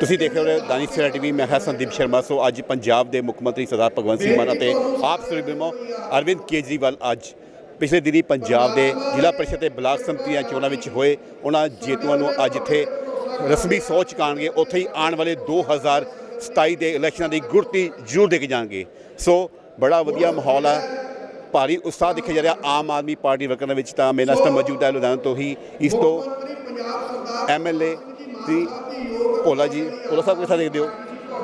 ਤੁਸੀਂ ਦੇਖ ਰਹੇ ਹੋ ਦਾਨੀ ਸੇਰਾ ਟੀਵੀ, ਮੈਂ ਹਾਂ ਸੰਦੀਪ ਸ਼ਰਮਾ। ਸੋ ਅੱਜ ਪੰਜਾਬ ਦੇ ਮੁੱਖ ਮੰਤਰੀ ਸਰਦਾਰ ਭਗਵੰਤ ਸਿੰਘ ਮਾਨ ਅਤੇ ਆਪ ਸ੍ਰੀ ਬਿਮੋ ਅਰਵਿੰਦ ਕੇਜਰੀਵਾਲ ਅੱਜ ਪਿਛਲੇ ਦਿਨੀ ਪੰਜਾਬ ਦੇ ਜ਼ਿਲ੍ਹਾ ਪਰਿਸ਼ਦ ਤੇ ਬਲਾਕ ਸੰਮਤੀਆਂ ਚੋਣਾਂ ਵਿੱਚ ਹੋਏ। ਉਹਨਾਂ ਜੇਤੂਆਂ ਨੂੰ ਅੱਜ ਇੱਥੇ ਰਸਮੀ ਸਹੁੰ ਕਾਣਗੇ ਉੱਥੇ ਹੀ ਆਉਣ ਵਾਲੇ 2027 ਦੇ ਇਲੈਕਸ਼ਨਾਂ ਦੀ ਗੁਰਤੀ ਜ਼ਰੂਰ ਦੇ ਕੇ ਜਾਣਗੇ। ਸੋ ਬੜਾ ਵਧੀਆ ਮਾਹੌਲ ਹੈ ਭਾਰੀ ਉਤਸ਼ਾਹ ਦੇਖਿਆ ਜਾ ਰਿਹਾ। ਆਮ ਆਦਮੀ ਪਾਰਟੀ ਵਰਕਰਾਂ ਵਿੱਚ ਤਾਂ ਮੇਰਾ ਸਟਾ ਮੌਜੂਦ ਹੈ। ਲੁਧਿਆਣਾ ਤੋਂ ਹੀ ਇਸ ਤੋਂ ਐਮਐਲਏ ਸੀ ਭੋਲਾ ਜੀ, ਭੋਲਾ ਸਾਹਿਬ ਕਿਸਾ ਦੇਖਦੇ ਹੋ?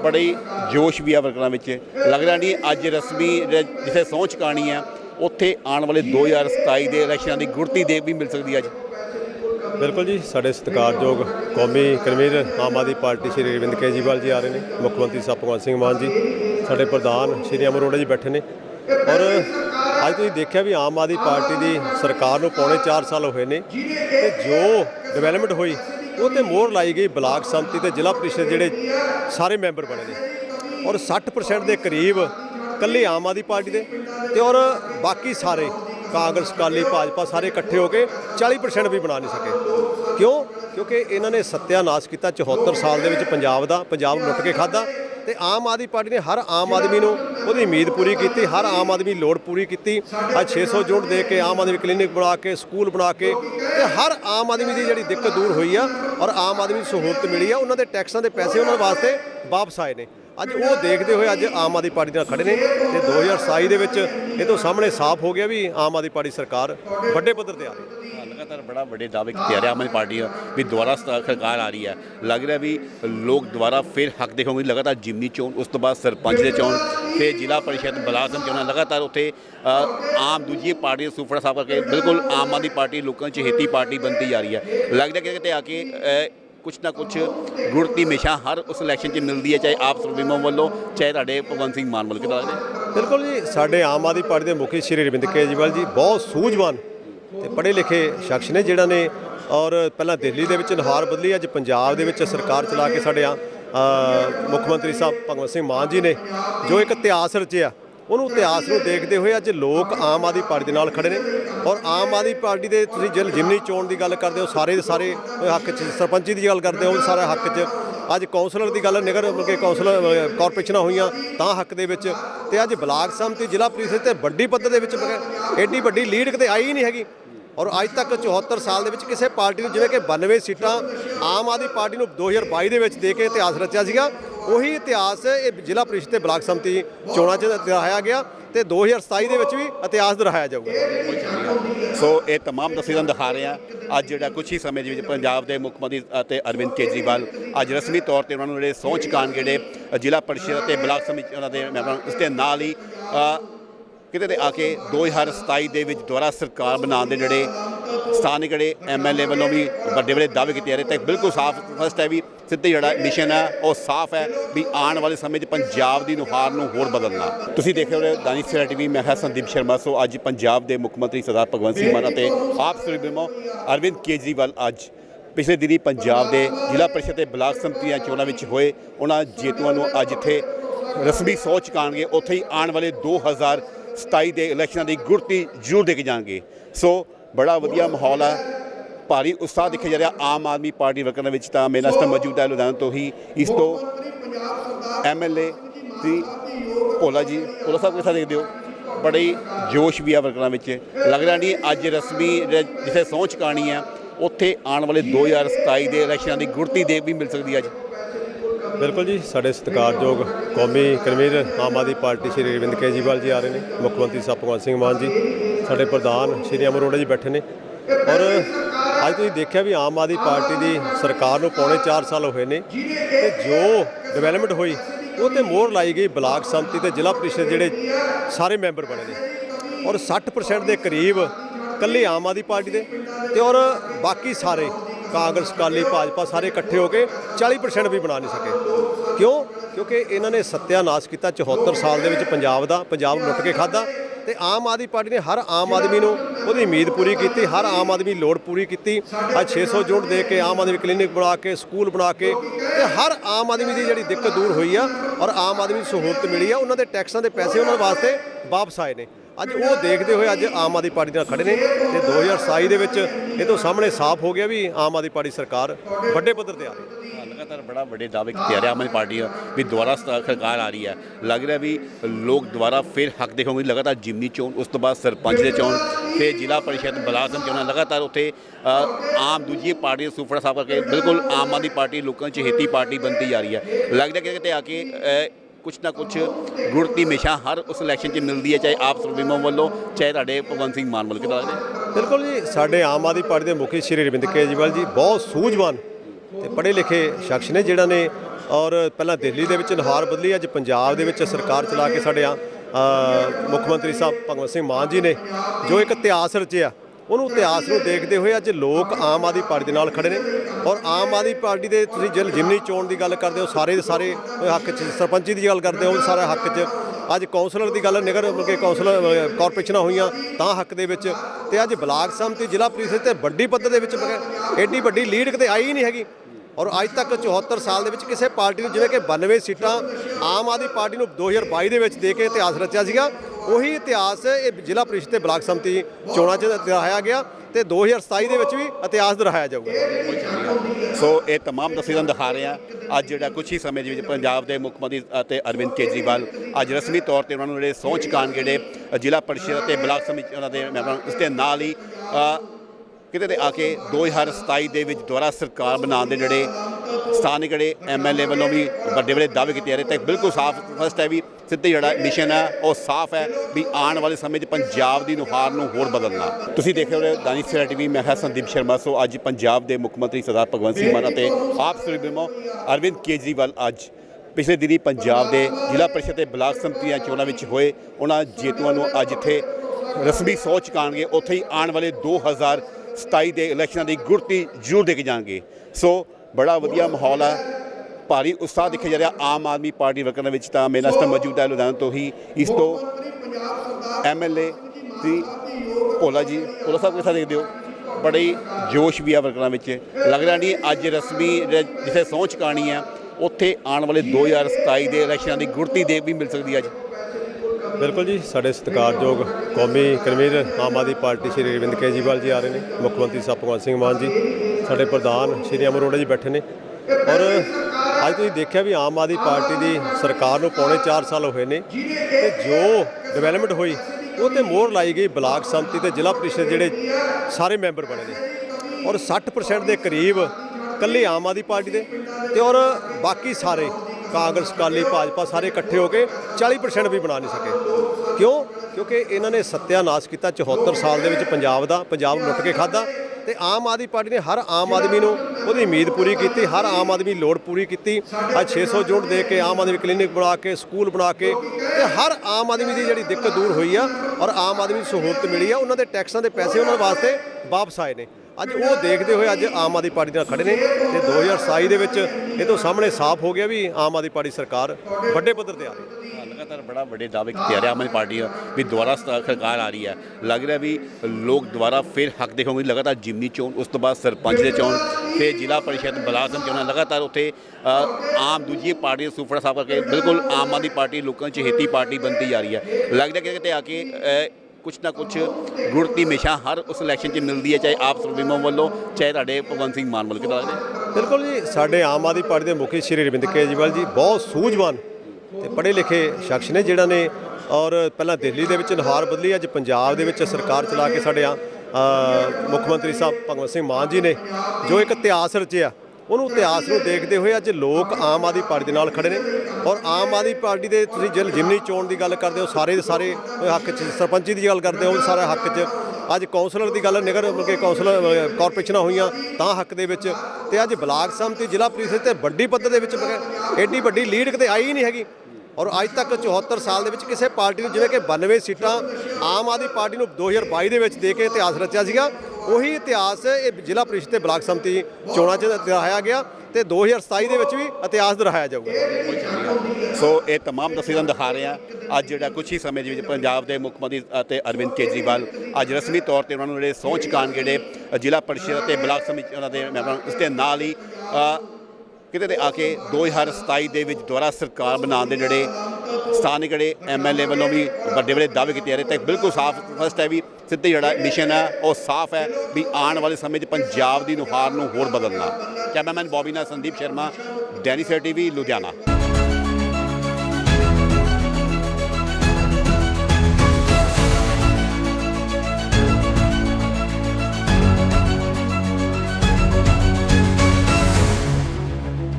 ਬੜੇ ਹੀ ਜੋਸ਼ ਵੀ ਆ ਵਰਕਰਾਂ ਵਿੱਚ। ਲੱਗ ਰਿਹਾ ਨਹੀਂ ਅੱਜ ਰਸਮੀ ਜਿੱਥੇ ਸਹੁੰ ਚੁਕਾਣੀ ਹੈ ਉੱਥੇ ਆਉਣ ਵਾਲੇ 2027 ਦੇ ਇਲੈਕਸ਼ਨਾਂ ਦੀ ਗੁਰਤੀ ਦੇ ਵੀ ਮਿਲ ਸਕਦੀ ਹੈ ਅੱਜ। ਬਿਲਕੁਲ ਜੀ, ਸਾਡੇ ਸਤਿਕਾਰਯੋਗ ਕੌਮੀ ਕਨਵੀਨਰ ਆਮ ਆਦਮੀ ਪਾਰਟੀ ਸ਼੍ਰੀ ਅਰਵਿੰਦ ਕੇਜਰੀਵਾਲ ਜੀ ਆ ਰਹੇ ਨੇ, ਮੁੱਖ ਮੰਤਰੀ ਸਾਹਿਬ ਭਗਵੰਤ ਸਿੰਘ ਮਾਨ ਜੀ, ਸਾਡੇ ਪ੍ਰਧਾਨ ਸ਼੍ਰੀ ਅਮਰੋੜਾ ਜੀ ਬੈਠੇ ਨੇ। ਔਰ ਅੱਜ ਤੁਸੀਂ ਦੇਖਿਆ ਵੀ ਆਮ ਆਦਮੀ ਪਾਰਟੀ ਦੀ ਸਰਕਾਰ ਨੂੰ ਪੌਣੇ 4 ਸਾਲ ਹੋਏ ਨੇ, ਤੇ ਜੋ ਡਿਵੈਲਪਮੈਂਟ ਹੋਈ ਉਹ ਤੇ ਮੋਹਰ ਲਾਈ ਗਈ ਬਲਾਕ ਸੰਮਤੀ ਤੇ ਜ਼ਿਲ੍ਹਾ ਪ੍ਰੀਸ਼ਦ ਜਿਹੜੇ ਸਾਰੇ ਮੈਂਬਰ ਬਣੇ ਨੇ। ਔਰ 60% ਦੇ ਕਰੀਬ ਕੱਲੇ ਆਮ ਆਦਮੀ ਪਾਰਟੀ ਦੇ ਤੇ ਔਰ ਬਾਕੀ ਸਾਰੇ ਕਾਂਗਰਸ, ਅਕਾਲੀ, ਭਾਜਪਾ ਸਾਰੇ ਇਕੱਠੇ ਹੋ ਕੇ 40% ਵੀ ਬਣਾ ਨਹੀਂ ਸਕੇ। ਕਿਉਂ? ਕਿਉਂਕਿ ਇਹਨਾਂ ਨੇ ਸੱਤਿਆਨਾਸ਼ ਕੀਤਾ 74 ਸਾਲ ਦੇ ਵਿੱਚ ਪੰਜਾਬ ਦਾ, ਪੰਜਾਬ ਲੁੱਟ ਕੇ ਖਾਦਾ ਤੇ ਆਮ ਆਦਮੀ ਪਾਰਟੀ ਨੇ ਹਰ ਆਮ ਆਦਮੀ ਨੂੰ ਉਹਦੀ ਉਮੀਦ ਪੂਰੀ ਕੀਤੀ, ਹਰ ਆਮ ਆਦਮੀ ਦੀ ਲੋੜ ਪੂਰੀ ਕੀਤੀ। ਅੱਜ 600 ਯੂਨਿਟ ਦੇ ਕੇ ਆਮ ਆਦਮੀ ਕਲੀਨਿਕ ਬਣਾ ਕੇ, ਸਕੂਲ ਬਣਾ ਕੇ ਤੇ ਹਰ ਆਮ ਆਦਮੀ ਦੀ ਜਿਹੜੀ ਦਿੱਕਤ ਦੂਰ ਹੋਈ ਆ ਔਰ ਆਮ ਆਦਮੀ ਨੂੰ ਸਹੂਲਤ ਮਿਲੀ ਆ, ਉਹਨਾਂ ਦੇ ਟੈਕਸਾਂ ਦੇ ਪੈਸੇ ਉਹਨਾਂ ਵਾਸਤੇ ਵਾਪਸ ਆਏ ਨੇ। ਅੱਜ ਉਹ ਦੇਖਦੇ ਹੋਏ ਅੱਜ ਆਮ ਆਦਮੀ ਪਾਰਟੀ ਨਾਲ ਖੜੇ ਨੇ ਤੇ 2027 ਦੇ ਵਿੱਚ ਇਹ ਤੋਂ ਸਾਹਮਣੇ ਸਾਫ਼ ਹੋ ਗਿਆ ਵੀ ਆਮ ਆਦਮੀ ਪਾਰਟੀ ਸਰਕਾਰ ਵੱਡੇ ਪੱਧਰ ਤੇ ਆ ਰਹੀ ਹੈ। ਲਗਾਤਾਰ ਬੜਾ ਵੱਡੇ ਦਾਅਵੇ ਕੀਤੇ ਆ ਰਹੇ ਆਮ ਆਦਮੀ ਪਾਰਟੀ ਵੀ ਦੁਬਾਰਾ ਸਰਕਾਰ ਆ ਰਹੀ ਹੈ। ਲੱਗ ਰਿਹਾ ਵੀ ਲੋਕ ਦੁਬਾਰਾ ਫਿਰ ਹੱਕ ਦੇਖੋਗੇ ਲਗਾਤਾਰ ਜਿਮਨੀ ਚੋਣ, ਉਸ ਤੋਂ ਬਾਅਦ ਸਰਪੰਚ ਦੇ ਚੋਣ, ਫਿਰ ਜ਼ਿਲ੍ਹਾ ਪਰਿਸ਼ਦ ਬਲਾਕ ਚੋਣਾਂ, ਲਗਾਤਾਰ ਉੱਥੇ ਆਮ ਦੂਜੀ ਪਾਰਟੀ ਸੁਫੜਾ ਸਾਹਿਬ ਕਰਕੇ ਬਿਲਕੁਲ ਆਮ ਆਦਮੀ ਪਾਰਟੀ ਲੋਕਾਂ 'ਚ ਹੇਤੀ ਪਾਰਟੀ ਬਣਦੀ ਜਾ ਰਹੀ ਹੈ। ਲੱਗਦਾ ਕਿ ਕਿਤੇ ਆ ਕੇ ਕੁਛ ਨਾ ਕੁਛ ਗੁਰਤੀ ਹਮੇਸ਼ਾ ਹਰ ਉਸ ਇਲੈਕਸ਼ਨ 'ਚ ਮਿਲਦੀ ਹੈ, ਚਾਹੇ ਆਪ ਸੁਰਵੀਮੋ ਵੱਲੋਂ, ਚਾਹੇ ਤੁਹਾਡੇ ਭਗਵੰਤ ਸਿੰਘ ਮਾਨ ਵੱਲੋਂ, ਕਿਦਾਂ ਲੱਗਦਾ ਬਿਲਕੁਲ ਜੀ, ਸਾਡੇ ਆਮ ਆਦਮੀ ਪਾਰਟੀ ਦੇ ਮੁਖੀ ਸ਼੍ਰੀ ਅਰਵਿੰਦ ਕੇਜਰੀਵਾਲ ਜੀ ਬਹੁਤ ਸੂਝਵਾਨ ਤੇ ਪੜ੍ਹੇ ਲਿਖੇ ਸ਼ਖਸ ਨੇ ਜਿਹੜਾ ਨੇ, ਔਰ ਪਹਿਲਾਂ ਦਿੱਲੀ ਦੇ ਵਿੱਚ ਨੁਹਾਰ ਬਦਲੀ, ਅੱਜ ਪੰਜਾਬ ਦੇ ਵਿੱਚ ਸਰਕਾਰ ਚਲਾ ਕੇ ਸਾਡੇ ਆ ਮੁੱਖ ਮੰਤਰੀ ਸਾਹਿਬ ਭਗਵੰਤ ਸਿੰਘ ਮਾਨ ਜੀ ਨੇ, ਜੋ ਇੱਕ ਇਤਿਹਾਸ ਰਚਿਆ ਉਹਨੂੰ ਇਤਿਹਾਸ ਨੂੰ ਦੇਖਦੇ ਹੋਏ ਅੱਜ ਲੋਕ ਆਮ ਆਦਮੀ ਪਾਰਟੀ ਦੇ ਨਾਲ ਖੜੇ ਨੇ। ਔਰ ਆਮ ਆਦਮੀ ਪਾਰਟੀ ਦੇ ਤੁਸੀਂ ਜਿਲ ਜਿਮਨੀ ਚੋਣ ਦੀ ਗੱਲ ਕਰਦੇ ਹੋ, ਸਾਰੇ ਦੇ ਸਾਰੇ ਹੱਕ 'ਚ, ਸਰਪੰਚੀ ਦੀ ਗੱਲ ਕਰਦੇ ਹੋ, ਉਹ ਸਾਰੇ ਹੱਕ 'ਚ। ਅੱਜ ਕੌਂਸਲਰ ਦੀ ਗੱਲ, ਨਿਗਰ ਮਤਲਬ ਕਿ ਕਾਉਂਸਲਰ ਕਾਰਪੋਰੇਸ਼ਨਾਂ ਹੋਈਆਂ ਤਾਂ ਹੱਕ ਦੇ ਵਿੱਚ। ਤੇ ਅੱਜ ਬਲਾਕ ਸੰਮਤੀ ਜ਼ਿਲ੍ਹਾ ਪ੍ਰੀਸ਼ਦ ਤੇ ਵੱਡੀ ਪੱਧਰ ਦੇ ਵਿੱਚ ਐਡੀ ਵੱਡੀ ਲੀਡ ਕਿਤੇ ਆਈ ਹੀ ਨਹੀਂ ਹੈਗੀ। ਔਰ ਅੱਜ ਤੱਕ 74 ਸਾਲ ਦੇ ਵਿੱਚ ਕਿਸੇ ਪਾਰਟੀ ਨੂੰ ਜਿਵੇਂ ਕਿ 92 ਸੀਟਾਂ ਆਮ ਆਦਮੀ ਪਾਰਟੀ ਨੂੰ 2022 ਦੇ ਵਿੱਚ ਦੇ ਕੇ ਇਤਿਹਾਸ ਰਚਿਆ ਸੀਗਾ। ਉਹੀ ਇਤਿਹਾਸ ਇਹ ਜ਼ਿਲ੍ਹਾ ਪ੍ਰੀਸ਼ਦ ਤੇ ਬਲਾਕ ਸੰਮਤੀ ਚੋਣਾਂ 'ਚ ਦਿਖਾਇਆ ਗਿਆ ਤੇ 2027 ਦੇ ਵਿੱਚ ਵੀ ਇਤਿਹਾਸ ਦੁਹਰਾਇਆ ਜਾਊਗਾ ਸੋ ਇਹ तमाम ਤਸਵੀਰਾਂ ਦਿਖਾ ਰਹੇ ਆ ਅੱਜ ਜਿਹੜਾ ਕੁਝ ਹੀ ਸਮੇਂ ਦੇ ਵਿੱਚ ਪੰਜਾਬ ਦੇ ਮੁੱਖ ਮੰਤਰੀ ਅਤੇ ਅਰਵਿੰਦ ਕੇਜਰੀਵਾਲ ਅੱਜ ਰਸਮੀ ਤੌਰ ਤੇ ਉਹਨਾਂ ਨੂੰ ਜਿਹੜੇ ਸਹੁੰ ਚੁਕਾਉਣ ਜਿਹੜੇ ਜ਼ਿਲ੍ਹਾ ਪਰਿਸ਼ਦ ਅਤੇ ਬਲਾਕ ਸਮਿਤੀ ਉਹਨਾਂ ਦੇ ਮੈਂਬਰਾਂ ਇਸ ਦੇ ਨਾਲ ਹੀ ਅ, ਕਿਤੇ ਤੇ ਆ ਕੇ 2027 ਦੇ ਵਿੱਚ ਦੁਆਰਾ ਸਰਕਾਰ ਬਣਾਉਣ ਦੇ ਜਿਹੜੇ ਸਥਾਨਕ ਜਿਹੜੇ ਐਮਐਲਏ ਵੱਲੋਂ ਵੀ ਵੱਡੇ ਵੱਡੇ ਦਾਅਵੇ ਕੀਤੇ ਜਾ ਰਹੇ ਤੇ ਬਿਲਕੁਲ ਸਾਫ਼ ਫਸਟ ਹੈ ਵੀ ਸਿੱਧੇ ਜਿਹੜਾ ਮਿਸ਼ਨ ਹੈ, ਉਹ ਸਾਫ਼ ਹੈ ਵੀ ਆਉਣ ਵਾਲੇ ਸਮੇਂ 'ਚ ਪੰਜਾਬ ਦੀ ਨੁਹਾਰ ਨੂੰ ਹੋਰ ਬਦਲਣਾ। ਤੁਸੀਂ ਦੇਖ ਰਹੇ ਹੋ ਦਾਨੀ ਸੇਰਾ ਟੀਵੀ, ਮੈਂ ਹਾਂ ਸੰਦੀਪ ਸ਼ਰਮਾ। ਸੋ ਅੱਜ ਪੰਜਾਬ ਦੇ ਮੁੱਖ ਮੰਤਰੀ ਸਰਦਾਰ ਭਗਵੰਤ ਸਿੰਘ ਮਾਨ ਅਤੇ ਆਪ ਸ੍ਰੀ ਬਿਮੋ ਅਰਵਿੰਦ ਕੇਜਰੀਵਾਲ ਅੱਜ ਪਿਛਲੇ ਦਿਨੀ ਪੰਜਾਬ ਦੇ ਜ਼ਿਲ੍ਹਾ ਪਰਿਸ਼ਦ ਤੇ ਬਲਾਕ ਸੰਮਤੀਆਂ ਚੋਣਾਂ ਵਿੱਚ ਹੋਏ। ਉਹਨਾਂ ਜੇਤੂਆਂ ਨੂੰ ਅੱਜ ਇੱਥੇ ਰਸਮੀ ਸੋਚ ਕਾਣਗੇ ਉੱਥੇ ਹੀ ਆਉਣ ਵਾਲੇ 2027 ਦੇ ਇਲੈਕਸ਼ਨਾਂ ਦੀ ਗੁਰਤੀ ਜ਼ਰੂਰ ਦੇ ਕੇ ਜਾਣਗੇ। ਸੋ ਬੜਾ ਵਧੀਆ ਮਾਹੌਲ ਹੈ ਭਾਰੀ ਉਤਸ਼ਾਹ ਦੇਖਿਆ ਜਾ ਰਿਹਾ, ਆਮ ਆਦਮੀ ਪਾਰਟੀ ਵਰਕਰਾਂ ਵਿੱਚ ਤਾਂ ਮੇਰਾ ਸਟਾ ਮੌਜੂਦ ਹੈ, ਲੁਧਿਆਣਾ ਤੋਂ ਹੀ ਇਸ ਤੋਂ ਐਮਐਲਏ ਸੀ ਭੋਲਾ ਜੀ, ਭੋਲਾ ਸਾਹਿਬ ਕਿਸਾ ਦੇਖਦੇ ਹੋ? ਬੜੇ ਜੋਸ਼ ਵੀ ਆ ਵਰਕਰਾਂ ਵਿੱਚ। ਲੱਗ ਰਿਹਾ ਨਹੀਂ ਅੱਜ ਰਸਮੀ ਜਿੱਥੇ ਸਹੁੰ ਚੁਕਾਣੀ ਹੈ ਉੱਥੇ ਆਉਣ ਵਾਲੇ 2027 ਦੇ ਇਲੈਕਸ਼ਨਾਂ ਦੀ ਗੁਰਤੀ ਦੇ ਵੀ ਮਿਲ ਸਕਦੀ ਹੈ ਅੱਜ। ਬਿਲਕੁਲ ਜੀ, ਸਾਡੇ ਸਤਿਕਾਰਯੋਗ ਕੌਮੀ ਕਨਵੀਨਰ ਆਮ ਆਦਮੀ ਪਾਰਟੀ ਸ਼੍ਰੀ ਅਰਵਿੰਦ ਕੇਜਰੀਵਾਲ ਜੀ ਆ ਰਹੇ ਨੇ, ਮੁੱਖ ਮੰਤਰੀ ਸਾਹਿਬ ਭਗਵੰਤ ਸਿੰਘ ਮਾਨ ਜੀ, ਸਾਡੇ ਪ੍ਰਧਾਨ ਸ਼੍ਰੀ ਅਮਰੋੜਾ ਜੀ ਬੈਠੇ ਨੇ। ਔਰ ਅੱਜ ਤੁਸੀਂ ਦੇਖਿਆ ਵੀ ਆਮ ਆਦਮੀ ਪਾਰਟੀ ਦੀ ਸਰਕਾਰ ਨੂੰ ਪੌਣੇ 4 ਸਾਲ ਹੋਏ ਨੇ ਤੇ ਜੋ ਡਿਵੈਲਪਮੈਂਟ ਹੋਈ, ਉਹ ਤੇ ਮੋਹਰ ਲਾਈ ਗਈ ਬਲਾਕ ਸੰਮਤੀ ਤੇ ਜ਼ਿਲ੍ਹਾ ਪ੍ਰੀਸ਼ਦ ਜਿਹੜੇ ਸਾਰੇ ਮੈਂਬਰ ਬਣੇ ਨੇ। ਔਰ 60% ਦੇ ਕਰੀਬ ਕੱਲੇ ਆਮ ਆਦਮੀ ਪਾਰਟੀ ਦੇ ਤੇ ਔਰ ਬਾਕੀ ਸਾਰੇ ਕਾਂਗਰਸ, ਅਕਾਲੀ, ਭਾਜਪਾ ਸਾਰੇ ਇਕੱਠੇ ਹੋ ਕੇ 40% ਵੀ ਬਣਾ ਨਹੀਂ ਸਕੇ। ਕਿਉਂ? ਕਿਉਂਕਿ ਇਹਨਾਂ ਨੇ ਸੱਤਿਆਨਾਸ਼ ਕੀਤਾ 74 ਸਾਲ ਦੇ ਵਿੱਚ ਪੰਜਾਬ ਦਾ, ਪੰਜਾਬ ਲੁੱਟ ਕੇ ਖਾਦਾ ਤੇ ਆਮ ਆਦਮੀ ਪਾਰਟੀ ਨੇ ਹਰ ਆਮ ਆਦਮੀ ਨੂੰ ਉਹਦੀ ਉਮੀਦ ਪੂਰੀ ਕੀਤੀ, ਹਰ ਆਮ ਆਦਮੀ ਦੀ ਲੋੜ ਪੂਰੀ ਕੀਤੀ। ਅੱਜ 600 ਯੂਨਿਟ ਦੇ ਕੇ ਆਮ ਆਦਮੀ ਕਲੀਨਿਕ ਬਣਾ ਕੇ, ਸਕੂਲ ਬਣਾ ਕੇ ਤੇ ਹਰ ਆਮ ਆਦਮੀ ਦੀ ਜਿਹੜੀ ਦਿੱਕਤ ਦੂਰ ਹੋਈ ਆ ਔਰ ਆਮ ਆਦਮੀ ਨੂੰ ਸਹੂਲਤ ਮਿਲੀ ਆ, ਉਹਨਾਂ ਦੇ ਟੈਕਸਾਂ ਦੇ ਪੈਸੇ ਉਹਨਾਂ ਵਾਸਤੇ ਵਾਪਸ ਆਏ ਨੇ। ਅੱਜ ਉਹ ਦੇਖਦੇ ਹੋਏ ਅੱਜ ਆਮ ਆਦਮੀ ਪਾਰਟੀ ਨਾਲ ਖੜੇ ਨੇ ਤੇ 2027 ਦੇ ਵਿੱਚ ਇਹ ਤੋਂ ਸਾਹਮਣੇ ਸਾਫ਼ ਹੋ ਗਿਆ ਵੀ ਆਮ ਆਦਮੀ ਪਾਰਟੀ ਸਰਕਾਰ ਵੱਡੇ ਪੱਧਰ ਤੇ ਆ ਰਹੀ ਹੈ। ਹਾਂ, ਲਗਾਤਾਰ ਬੜਾ ਵੱਡੇ ਦਾਅਵੇ ਕੀਤੇ ਜਾ ਰਹੇ ਆਮ ਆਦਮੀ ਪਾਰਟੀ ਵੀ ਦੁਬਾਰਾ ਸ- ਸਰਕਾਰ ਆ ਰਹੀ ਹੈ। ਲੱਗ ਰਿਹਾ ਵੀ ਲੋਕ ਦੁਬਾਰਾ ਫਿਰ ਹੱਕ ਦੇਖੋਗੇ ਲਗਾਤਾਰ ਜਿਮਨੀ ਚੋਣ ਉਸ ਤੋਂ ਬਾਅਦ ਸਰਪੰਚ ਦੇ ਚੋਣ ਫਿਰ ਜ਼ਿਲ੍ਹਾ ਪਰਿਸ਼ਦ ਬਲਾਸਮ ਚੋਣਾਂ। ਲਗਾਤਾਰ ਉੱਥੇ ਆਮ ਦੂਜੀ ਪਾਰਟੀ ਸੂਫੜਾ ਸਾਹਿਬ ਕਰਕੇ ਬਿਲਕੁਲ ਆਮ ਆਦਮੀ ਪਾਰਟੀ ਲੋਕਾਂ 'ਚ ਹੇਤੀ ਪਾਰਟੀ ਬਣਦੀ ਜਾ ਰਹੀ ਹੈ। ਲੱਗਦਾ ਕਿ ਕਿਤੇ ਆ ਕੇ ਕੁਛ ਨਾ ਕੁਛ ਗੁੜਤੀ ਹਮੇਸ਼ਾ ਹਰ ਉਸ ਇਲੈਕਸ਼ਨ 'ਚ ਮਿਲਦੀ ਹੈ ਚਾਹੇ ਆਪ ਸੁਰਵੀਮਾ ਵੱਲੋਂ ਚਾਹੇ ਤੁਹਾਡੇ ਭਗਵੰਤ ਸਿੰਘ ਮਾਨ ਵੱਲੋਂ। ਕਿਦਾਂ ਲੱਗਦਾ ਬਿਲਕੁਲ ਜੀ ਸਾਡੇ ਆਮ ਆਦਮੀ ਪਾਰਟੀ ਦੇ ਮੁਖੀ ਸ਼੍ਰੀ ਅਰਵਿੰਦ ਕੇਜਰੀਵਾਲ ਜੀ ਬਹੁਤ ਸੂਝਵਾਨ ਤੇ ਪੜ੍ਹੇ ਲਿਖੇ ਸ਼ਖਸ ਨੇ ਜਿਹੜਾ ਨੇ ਔਰ ਪਹਿਲਾਂ ਦਿੱਲੀ ਦੇ ਵਿੱਚ ਨੁਹਾਰ ਬਦਲੀ ਅੱਜ ਪੰਜਾਬ ਦੇ ਵਿੱਚ ਸਰਕਾਰ ਚਲਾ ਕੇ ਸਾਡੇ ਆ ਮੁੱਖ ਮੰਤਰੀ ਸਾਹਿਬ ਭਗਵੰਤ ਸਿੰਘ ਮਾਨ ਜੀ ਨੇ ਜੋ ਇੱਕ ਇਤਿਹਾਸ ਰਚਿਆ ਉਹਨੂੰ ਇਤਿਹਾਸ ਨੂੰ ਦੇਖਦੇ ਹੋਏ ਅੱਜ ਲੋਕ ਆਮ ਆਦਮੀ ਪਾਰਟੀ ਦੇ ਨਾਲ ਖੜੇ ਨੇ ਔਰ ਆਮ ਆਦਮੀ ਪਾਰਟੀ ਦੇ ਤੁਸੀਂ ਜਿਲ ਜਿਮਨੀ ਚੋਣ ਦੀ ਗੱਲ ਕਰਦੇ ਹੋ ਸਾਰੇ ਦੇ ਸਾਰੇ ਹੱਕ 'ਚ ਸਰਪੰਚੀ ਦੀ ਗੱਲ ਕਰਦੇ ਹੋ ਉਹ ਸਾਰੇ ਹੱਕ 'ਚ। ਅੱਜ ਕਾਉਂਸਲਰ ਦੀ ਗੱਲ ਨਿਗਰ ਮਤਲਬ ਕਿ ਕਾਉਂਸਲਰ ਅ, ਕਾਰਪੋਰੇਸ਼ਨਾਂ ਹੋਈਆਂ ਤਾਂ ਹੱਕ ਦੇ ਵਿੱਚ ਤੇ ਅੱਜ ਬਲਾਕ ਸੰਮਤੀ ਜ਼ਿਲ੍ਹਾ ਪ੍ਰੀਸ਼ਦ ਤੇ ਵੱਡੀ ਪੱਧਰ ਦੇ ਵਿੱਚ ਐਡੀ ਵੱਡੀ ਲੀਡ ਕਿਤੇ ਆਈ ਹੀ ਨਹੀਂ ਹੈਗੀ। ਔਰ ਅੱਜ ਤੱਕ 74 ਸਾਲ ਦੇ ਵਿੱਚ ਕਿਸੇ ਪਾਰਟੀ ਨੂੰ ਜਿਵੇਂ ਕਿ 92 ਸੀਟਾਂ ਆਮ ਆਦਮੀ ਪਾਰਟੀ ਨੂੰ 2022 ਦੇ ਵਿੱਚ ਦੇ ਕੇ ਇਤਿਹਾਸ ਰਚਿਆ ਸੀਗਾ ਉਹੀ ਇਤਿਹਾਸ ਇਹ ਜ਼ਿਲ੍ਹਾ ਪ੍ਰੀਸ਼ਦ ਤੇ ਬਲਾਕ ਸੰਮਤੀ ਚੋਣਾਂ 'ਚ ਦਿਖਾਇਆ ਗਿਆ ਤੇ 2027 ਦੇ ਵਿੱਚ ਵੀ ਇਤਿਹਾਸ ਦੁਹਰਾਇਆ ਜਾਊਗਾ ਸੋ ਇਹ तमाम ਤਸਵੀਰਾਂ ਦਿਖਾ ਰਹੇ ਆ ਅੱਜ ਜਿਹੜਾ ਕੁਝ ਹੀ ਸਮੇਂ ਦੇ ਵਿੱਚ ਪੰਜਾਬ ਦੇ ਮੁੱਖ ਮੰਤਰੀ ਅਤੇ ਅਰਵਿੰਦ ਕੇਜਰੀਵਾਲ ਅੱਜ ਰਸਮੀ ਤੌਰ ਤੇ ਉਹਨਾਂ ਨੂੰ ਜਿਹੜੇ ਸਹੁੰ ਚੁਕਾਉਣ ਜਿਹੜੇ ਅ, ਜ਼ਿਲ੍ਹਾ ਪਰਿਸ਼ਦ ਅਤੇ ਬਲਾਕ ਸਮਿਤੀ ਉਹਨਾਂ ਦੇ ਮੈਂਬਰਾਂ ਇਸ ਦੇ ਨਾਲ ਹੀ ਅ, ਕਿਤੇ ਤੇ ਆ ਕੇ 2027 ਦੇ ਵਿੱਚ ਦੁਆਰਾ ਸਰਕਾਰ ਬਣਾਉਣ ਦੇ ਜਿਹੜੇ ਸਥਾਨਕ ਜਿਹੜੇ ਐਮਐਲਏ ਵੱਲੋਂ ਵੀ ਵੱਡੇ ਵੱਡੇ ਦਾਅਵੇ ਕੀਤੇ ਜਾ ਰਹੇ ਤੇ ਬਿਲਕੁਲ ਸਾਫ਼ ਫਸਟ ਹੈ ਵੀ ਸਿੱਧੇ ਜਿਹੜਾ ਮਿਸ਼ਨ ਹੈ ਉਹ ਸਾਫ਼ ਹੈ ਵੀ ਆਉਣ ਵਾਲੇ ਸਮੇਂ 'ਚ ਪੰਜਾਬ ਦੀ ਨੁਹਾਰ ਨੂੰ ਹੋਰ ਬਦਲਣਾ। ਤੁਸੀਂ ਦੇਖ ਰਹੇ ਹੋ ਦਾਨੀ ਸਿਰਾ ਟੀਵੀ, ਮੈਂ ਹਾਂ ਸੰਦੀਪ ਸ਼ਰਮਾ। ਸੋ ਅੱਜ ਪੰਜਾਬ ਦੇ ਮੁੱਖ ਮੰਤਰੀ ਸਰਦਾਰ ਭਗਵੰਤ ਸਿੰਘ ਮਾਨ ਅਤੇ ਆਪ ਸ੍ਰੀ ਬਿਮੋ ਅਰਵਿੰਦ ਕੇਜਰੀਵਾਲ ਅੱਜ ਪਿਛਲੇ ਦਿਨੀ ਪੰਜਾਬ ਦੇ ਜ਼ਿਲ੍ਹਾ ਪਰਿਸ਼ਦ ਤੇ ਬਲਾਕ ਸੰਮਤੀਆਂ ਚੋਣਾਂ ਵਿੱਚ ਹੋਏ। ਉਹਨਾਂ ਜੇਤੂਆਂ ਨੂੰ ਅੱਜ ਇੱਥੇ ਰਸਮੀ ਸਹੁੰ ਚੁਕਾਉਣਗੇ। ਉੱਥੇ ਹੀ ਆਉਣ ਵਾਲੇ 2027 ਦੇ ਇਲੈਕਸ਼ਨਾਂ ਦੀ ਗੁਰਤੀ ਜ਼ਰੂਰ ਦੇ ਕੇ ਜਾਣਗੇ ਸੋ ਬੜਾ ਵਧੀਆ ਮਾਹੌਲ ਹੈ ਭਾਰੀ ਉਤਸ਼ਾਹ ਦੇਖਿਆ ਜਾ ਰਿਹਾ ਆਮ ਆਦਮੀ ਪਾਰਟੀ ਵਰਕਰਾਂ ਵਿੱਚ ਤਾਂ ਮੇਰਾ ਸਟਾ ਮੌਜੂਦ ਹੈ ਲੁਧਿਆਣਾ ਤੋਂ ਹੀ। ਇਸ ਤੋਂ ਐਮਐਲਏ ਸੀ ਭੋਲਾ ਜੀ, ਭੋਲਾ ਸਾਹਿਬ ਕਿਸਾ ਦੇਖਦੇ ਹੋ? ਬੜੀ ਜੋਸ਼ ਵੀ ਆ ਵਰਕਰਾਂ ਵਿੱਚ। ਲੱਗ ਰਿਹਾ ਨਹੀਂ ਅੱਜ ਰਸਮੀ ਜਿੱਥੇ ਸਹੁੰ ਚੁਕਾਉਣੀ ਹੈ ਉੱਥੇ ਆਉਣ ਵਾਲੇ 2027 ਦੇ ਇਲੈਕਸ਼ਨਾਂ ਦੀ ਗੁਰਤੀ ਦੇ ਵੀ ਮਿਲ ਸਕਦੀ ਹੈ ਅੱਜ। ਬਿਲਕੁਲ ਜੀ, ਸਾਡੇ ਸਤਿਕਾਰਯੋਗ ਕੌਮੀ ਕਨਵੀਨਰ ਆਮ ਆਦਮੀ ਪਾਰਟੀ ਸ਼੍ਰੀ ਅਰਵਿੰਦ ਕੇਜਰੀਵਾਲ ਜੀ ਆ ਰਹੇ ਨੇ, ਮੁੱਖ ਮੰਤਰੀ ਸਾਹਿਬ ਭਗਵੰਤ ਸਿੰਘ ਮਾਨ ਜੀ, ਸਾਡੇ ਪ੍ਰਧਾਨ ਸ਼੍ਰੀ ਅਮਰੋੜਾ ਜੀ ਬੈਠੇ ਨੇ। ਔਰ ਅੱਜ ਤੁਸੀਂ ਦੇਖਿਆ ਵੀ ਆਮ ਆਦਮੀ ਪਾਰਟੀ ਦੀ ਸਰਕਾਰ ਨੂੰ ਪੌਣੇ 4 ਸਾਲ ਹੋਏ ਨੇ ਤੇ ਜੋ ਡਿਵੈਲਪਮੈਂਟ ਹੋਈ, ਉਹ ਤੇ ਮੋਹਰ ਲਾਈ ਗਈ ਬਲਾਕ ਸੰਮਤੀ ਤੇ ਜ਼ਿਲ੍ਹਾ ਪ੍ਰੀਸ਼ਦ ਜਿਹੜੇ ਸਾਰੇ ਮੈਂਬਰ ਬਣੇ ਨੇ। ਔਰ 60% ਦੇ ਕਰੀਬ ਕੱਲੇ ਆਮ ਆਦਮੀ ਪਾਰਟੀ ਦੇ ਤੇ ਔਰ ਬਾਕੀ ਸਾਰੇ ਕਾਂਗਰਸ, ਅਕਾਲੀ, ਭਾਜਪਾ ਸਾਰੇ ਇਕੱਠੇ ਹੋ ਕੇ 40% ਵੀ ਬਣਾ ਨਹੀਂ ਸਕੇ। ਕਿਉਂ? ਕਿਉਂਕਿ ਇਹਨਾਂ ਨੇ ਸੱਤਿਆਨਾਸ਼ ਕੀਤਾ 74 ਸਾਲ ਦੇ ਵਿੱਚ ਪੰਜਾਬ ਦਾ, ਪੰਜਾਬ ਲੁੱਟ ਕੇ ਖਾਦਾ ਤੇ ਆਮ ਆਦਮੀ ਪਾਰਟੀ ਨੇ ਹਰ ਆਮ ਆਦਮੀ ਨੂੰ ਉਹਦੀ ਉਮੀਦ ਪੂਰੀ ਕੀਤੀ, ਹਰ ਆਮ ਆਦਮੀ ਲੋੜ ਪੂਰੀ ਕੀਤੀ। ਅੱਜ 600 ਯੂਨਿਟ ਦੇ ਕੇ ਆਮ ਆਦਮੀ ਕਲੀਨਿਕ ਬਣਾ ਕੇ, ਸਕੂਲ ਬਣਾ ਕੇ ਤੇ ਹਰ ਆਮ ਆਦਮੀ ਦੀ ਜਿਹੜੀ ਦਿੱਕਤ ਦੂਰ ਹੋਈ ਆ ਔਰ ਆਮ ਆਦਮੀ ਨੂੰ ਸਹੂਲਤ ਮਿਲੀ ਆ, ਉਹਨਾਂ ਦੇ ਟੈਕਸਾਂ ਦੇ ਪੈਸੇ ਉਹਨਾਂ ਵਾਸਤੇ ਵਾਪਸ ਆਏ ਨੇ। ਅੱਜ ਉਹ ਦੇਖਦੇ ਹੋਏ ਅੱਜ ਆਮ ਆਦਮੀ ਪਾਰਟੀ ਨਾਲ ਖੜੇ ਨੇ ਤੇ 2027 ਦੇ ਵਿੱਚ ਇਹ ਤੋਂ ਸਾਹਮਣੇ ਸਾਫ਼ ਹੋ ਗਿਆ ਵੀ ਆਮ ਆਦਮੀ ਪਾਰਟੀ ਸਰਕਾਰ ਵੱਡੇ ਪੱਧਰ ਤੇ ਆ ਰਹੀ ਹੈ। ਲਗਾਤਾਰ ਬੜਾ ਵੱਡੇ ਦਾਅਵੇ ਕੀਤੇ ਜਾ ਰਹੇ ਆਮ ਆਦਮੀ ਪਾਰਟੀ ਵੀ ਦੁਬਾਰਾ ਸਰਕਾਰ ਆ ਰਹੀ ਹੈ। ਲੱਗ ਰਿਹਾ ਵੀ ਲੋਕ ਦੁਬਾਰਾ ਫਿਰ ਹੱਕ ਦੇਖੋਗੇ ਲਗਾਤਾਰ ਜਿਮਨੀ ਚੋਣ, ਉਸ ਤੋਂ ਬਾਅਦ ਸਰਪੰਚ ਦੇ ਚੋਣ, ਫਿਰ ਜ਼ਿਲ੍ਹਾ ਪਰਿਸ਼ਦ ਬਲਾਸਮ ਚੋਣਾਂ, ਲਗਾਤਾਰ ਉੱਥੇ ਆਮ ਦੂਜੀ ਪਾਰਟੀ ਸੁਫੜਾ ਸਾਹਿਬ ਕਰਕੇ ਬਿਲਕੁਲ ਆਮ ਆਦਮੀ ਪਾਰਟੀ ਲੋਕਾਂ 'ਚ ਚਹੇਤੀ ਪਾਰਟੀ ਬਣਦੀ ਜਾ ਰਹੀ ਹੈ। ਲੱਗਦਾ ਕਿ ਕਿਤੇ ਆ ਕੇ ਕੁਛ ਨਾ ਕੁਛ ਗੁਰਤੀ ਹਮੇਸ਼ਾ ਹਰ ਉਸ ਇਲੈਕਸ਼ਨ 'ਚ ਮਿਲਦੀ ਹੈ, ਚਾਹੇ ਆਪ ਸੁਰਵੀਮਾ ਵੱਲੋਂ, ਚਾਹੇ ਤੁਹਾਡੇ ਭਗਵੰਤ ਸਿੰਘ ਮਾਨ ਵੱਲੋਂ, ਕਿਦਾਂ ਲੱਗਦਾ? ਬਿਲਕੁਲ ਜੀ, ਸਾਡੇ ਆਮ ਆਦਮੀ ਪਾਰਟੀ ਦੇ ਮੁਖੀ ਸ਼੍ਰੀ ਅਰਵਿੰਦ ਕੇਜਰੀਵਾਲ ਜੀ ਬਹੁਤ ਸੂਝਵਾਨ ਤੇ ਪੜ੍ਹੇ ਲਿਖੇ ਸ਼ਖਸ ਨੇ ਜਿਹੜਾ ਨੇ, ਔਰ ਪਹਿਲਾਂ ਦਿੱਲੀ ਦੇ ਵਿੱਚ ਨੁਹਾਰ ਬਦਲੀ, ਅੱਜ ਪੰਜਾਬ ਦੇ ਵਿੱਚ ਸਰਕਾਰ ਚਲਾ ਕੇ ਸਾਡੇ ਆ ਮੁੱਖ ਮੰਤਰੀ ਸਾਹਿਬ ਭਗਵੰਤ ਸਿੰਘ ਮਾਨ ਜੀ ਨੇ, ਜੋ ਇੱਕ ਇਤਿਹਾਸ ਰਚਿਆ ਉਹਨੂੰ ਇਤਿਹਾਸ ਨੂੰ ਦੇਖਦੇ ਹੋਏ ਅੱਜ ਲੋਕ ਆਮ ਆਦਮੀ ਪਾਰਟੀ ਦੇ ਨਾਲ ਖੜੇ ਨੇ। ਔਰ ਆਮ ਆਦਮੀ ਪਾਰਟੀ ਦੇ ਤੁਸੀਂ ਜਿਲ ਜਿਮਨੀ ਚੋਣ ਦੀ ਗੱਲ ਕਰਦੇ ਹੋ, ਸਾਰੇ ਦੇ ਸਾਰੇ ਹੱਕ 'ਚ, ਸਰਪੰਚੀ ਦੀ ਗੱਲ ਕਰਦੇ ਹੋ, ਉਹ ਸਾਰੇ ਹੱਕ 'ਚ। ਅੱਜ ਕੌਂਸਲਰ ਦੀ ਗੱਲ, ਨਿਗਰ ਮਤਲਬ ਕਿ ਕਾਉਂਸਲਰ ਕਾਰਪੋਰੇਸ਼ਨਾਂ ਹੋਈਆਂ ਤਾਂ ਹੱਕ ਦੇ ਵਿੱਚ। ਤੇ ਅੱਜ ਬਲਾਕ ਸੰਮਤੀ ਜ਼ਿਲ੍ਹਾ ਪ੍ਰੀਸ਼ਦ ਤੇ ਵੱਡੀ ਪੱਧਰ ਦੇ ਵਿੱਚ ਐਡੀ ਵੱਡੀ ਲੀਡ ਕਿਤੇ ਆਈ ਹੀ ਨਹੀਂ ਹੈਗੀ। ਔਰ ਅੱਜ ਤੱਕ 74 ਸਾਲ ਦੇ ਵਿੱਚ ਕਿਸੇ ਪਾਰਟੀ ਨੂੰ ਜਿਵੇਂ ਕਿ 92 ਸੀਟਾਂ ਆਮ ਆਦਮੀ ਪਾਰਟੀ ਨੂੰ 2022 ਦੇ ਵਿੱਚ ਦੇ ਕੇ ਇਤਿਹਾਸ ਰਚਿਆ ਸੀਗਾ ਉਹੀ ਇਤਿਹਾਸ ਇਹ ਜ਼ਿਲ੍ਹਾ ਪ੍ਰੀਸ਼ਦ ਤੇ ਬਲਾਕ ਸੰਮਤੀ ਚੋਣਾਂ 'ਚ ਦਿਖਾਇਆ ਗਿਆ ਤੇ 2027 ਦੇ ਵਿੱਚ ਵੀ ਇਤਿਹਾਸ ਦੁਹਰਾਇਆ ਜਾਊਗਾ ਸੋ ਇਹ तमाम ਤਸਵੀਰਾਂ ਦਿਖਾ ਰਹੇ ਆ ਅੱਜ ਜਿਹੜਾ ਕੁਝ ਹੀ ਸਮੇਂ ਦੇ ਵਿੱਚ ਪੰਜਾਬ ਦੇ ਮੁੱਖ ਮੰਤਰੀ ਅਤੇ ਅਰਵਿੰਦ ਕੇਜਰੀਵਾਲ ਅੱਜ ਰਸਮੀ ਤੌਰ ਤੇ ਉਹਨਾਂ ਨੂੰ ਜਿਹੜੇ ਸਹੁੰ ਚੁਕਾਉਣ ਜਿਹੜੇ ਅ, ਜ਼ਿਲ੍ਹਾ ਪਰਿਸ਼ਦ ਅਤੇ ਬਲਾਕ ਸਮਿਤੀ ਉਹਨਾਂ ਦੇ ਮੈਂਬਰਾਂ ਇਸ ਦੇ ਨਾਲ ਹੀ ਅ, ਕਿਤੇ ਤੇ ਆ ਕੇ 2027 ਦੇ ਵਿੱਚ ਦੁਆਰਾ ਸਰਕਾਰ ਬਣਾਉਣ ਦੇ ਜਿਹੜੇ ਸਥਾਨਕ ਜਿਹੜੇ ਐਮਐਲਏ ਵੱਲੋਂ ਵੀ ਵੱਡੇ ਵੱਡੇ ਦਾਅਵੇ ਕੀਤੇ ਜਾ ਰਹੇ ਤੇ ਬਿਲਕੁਲ ਸਾਫ਼ ਫਸਟ ਹੈ ਵੀ ਸਿੱਧੇ ਜਿਹੜਾ ਮਿਸ਼ਨ ਹੈ, ਉਹ ਸਾਫ਼ ਹੈ ਵੀ ਆਉਣ ਵਾਲੇ ਸਮੇਂ 'ਚ ਪੰਜਾਬ ਦੀ ਨੁਹਾਰ ਨੂੰ ਹੋਰ ਬਦਲਣਾ। ਕੈਮਰਾਮੈਨ ਬੌਬੀ ਨਾਲ ਸੰਦੀਪ ਸ਼ਰਮਾ ਡੈਨੀਸਰ ਟੀਵੀ, ਲੁਧਿਆਣਾ।